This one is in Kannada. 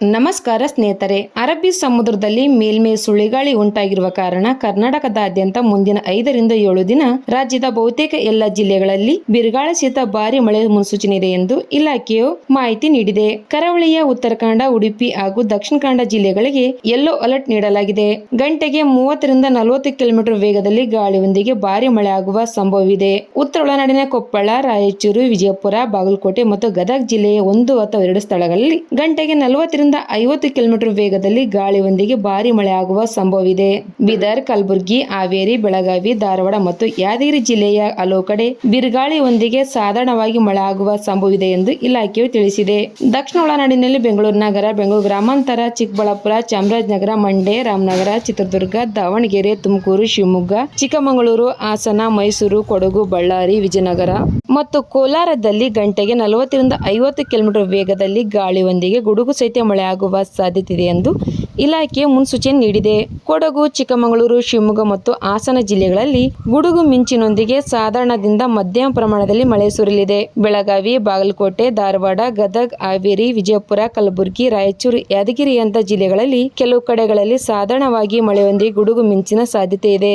ನಮಸ್ಕಾರ ಸ್ನೇಹಿತರೆ, ಅರಬ್ಬಿ ಸಮುದ್ರದಲ್ಲಿ ಮೇಲ್ಮೈ ಸುಳಿಗಾಳಿ ಉಂಟಾಗಿರುವ ಕಾರಣ ಕರ್ನಾಟಕದಾದ್ಯಂತ ಮುಂದಿನ ಐದರಿಂದ ಏಳು ದಿನ ರಾಜ್ಯದ ಬಹುತೇಕ ಎಲ್ಲ ಜಿಲ್ಲೆಗಳಲ್ಲಿ ಬಿರುಗಾಳಿ ಸಹಿತ ಭಾರಿ ಮಳೆ ಮುನ್ಸೂಚನೆ ಇದೆ ಎಂದು ಇಲಾಖೆಯು ಮಾಹಿತಿ ನೀಡಿದೆ. ಕರಾವಳಿಯ ಉತ್ತರಕನ್ನಡ ಉಡುಪಿ ಹಾಗೂ ದಕ್ಷಿಣ ಕನ್ನಡ ಜಿಲ್ಲೆಗಳಿಗೆ ಯೆಲ್ಲೋ ಅಲರ್ಟ್ ನೀಡಲಾಗಿದೆ. ಗಂಟೆಗೆ ಮೂವತ್ತರಿಂದ ನಲವತ್ತು ಕಿಲೋಮೀಟರ್ ವೇಗದಲ್ಲಿ ಗಾಳಿಯೊಂದಿಗೆ ಭಾರಿ ಮಳೆ ಆಗುವ ಸಂಭವವಿದೆ. ಉತ್ತರ ಒಳನಾಡಿನ ಕೊಪ್ಪಳ, ರಾಯಚೂರು, ವಿಜಯಪುರ, ಬಾಗಲಕೋಟೆ ಮತ್ತು ಗದಗ ಜಿಲ್ಲೆಯ ಒಂದು ಅಥವಾ ಎರಡು ಸ್ಥಳಗಳಲ್ಲಿ ಗಂಟೆಗೆ ನಲವತ್ತರಿಂದ ಐವತ್ತು ಕಿಲೋಮೀಟರ್ ವೇಗದಲ್ಲಿ ಗಾಳಿಯೊಂದಿಗೆ ಭಾರಿ ಮಳೆ ಆಗುವ ಸಂಭವವಿದೆ. ಬೀದರ್, ಕಲಬುರಗಿ, ಹಾವೇರಿ, ಬೆಳಗಾವಿ, ಧಾರವಾಡ ಮತ್ತು ಯಾದಗಿರಿ ಜಿಲ್ಲೆಯ ಹಲವು ಕಡೆ ಬಿರುಗಾಳಿಯೊಂದಿಗೆ ಸಾಧಾರಣವಾಗಿ ಮಳೆ ಆಗುವ ಸಂಭವವಿದೆ ಎಂದು ಇಲಾಖೆಯು ತಿಳಿಸಿದೆ. ದಕ್ಷಿಣ ಒಳನಾಡಿನಲ್ಲಿ ಬೆಂಗಳೂರು ನಗರ, ಬೆಂಗಳೂರು ಗ್ರಾಮಾಂತರ, ಚಿಕ್ಕಬಳ್ಳಾಪುರ, ಚಾಮರಾಜನಗರ, ಮಂಡ್ಯ, ರಾಮನಗರ, ಚಿತ್ರದುರ್ಗ, ದಾವಣಗೆರೆ, ತುಮಕೂರು, ಶಿವಮೊಗ್ಗ, ಚಿಕ್ಕಮಗಳೂರು, ಹಾಸನ, ಮೈಸೂರು, ಕೊಡಗು, ಬಳ್ಳಾರಿ, ವಿಜಯನಗರ ಮತ್ತು ಕೋಲಾರದಲ್ಲಿ ಗಂಟೆಗೆ ನಲವತ್ತರಿಂದ ಐವತ್ತು ಕಿಲೋಮೀಟರ್ ವೇಗದಲ್ಲಿ ಗಾಳಿಯೊಂದಿಗೆ ಗುಡುಗು ಸಹಿತ ಮಳೆ ಆಗುವ ಸಾಧ್ಯತೆ ಇದೆ ಎಂದು ಇಲಾಖೆ ಮುನ್ಸೂಚನೆ ನೀಡಿದೆ. ಕೊಡಗು, ಚಿಕ್ಕಮಗಳೂರು, ಶಿವಮೊಗ್ಗ ಮತ್ತು ಹಾಸನ ಜಿಲ್ಲೆಗಳಲ್ಲಿ ಗುಡುಗು ಮಿಂಚಿನೊಂದಿಗೆ ಸಾಧಾರಣದಿಂದ ಮಧ್ಯಮ ಪ್ರಮಾಣದಲ್ಲಿ ಮಳೆ ಸುರಿಯಲಿದೆ. ಬೆಳಗಾವಿ, ಬಾಗಲಕೋಟೆ, ಧಾರವಾಡ, ಗದಗ್, ಹಾವೇರಿ, ವಿಜಯಪುರ, ಕಲಬುರಗಿ, ರಾಯಚೂರು ಯಾದಗಿರಿಯಂತ ಜಿಲ್ಲೆಗಳಲ್ಲಿ ಕೆಲವು ಕಡೆಗಳಲ್ಲಿ ಸಾಧಾರಣವಾಗಿ ಮಳೆಯೊಂದಿಗೆ ಗುಡುಗು ಮಿಂಚಿನ ಸಾಧ್ಯತೆ ಇದೆ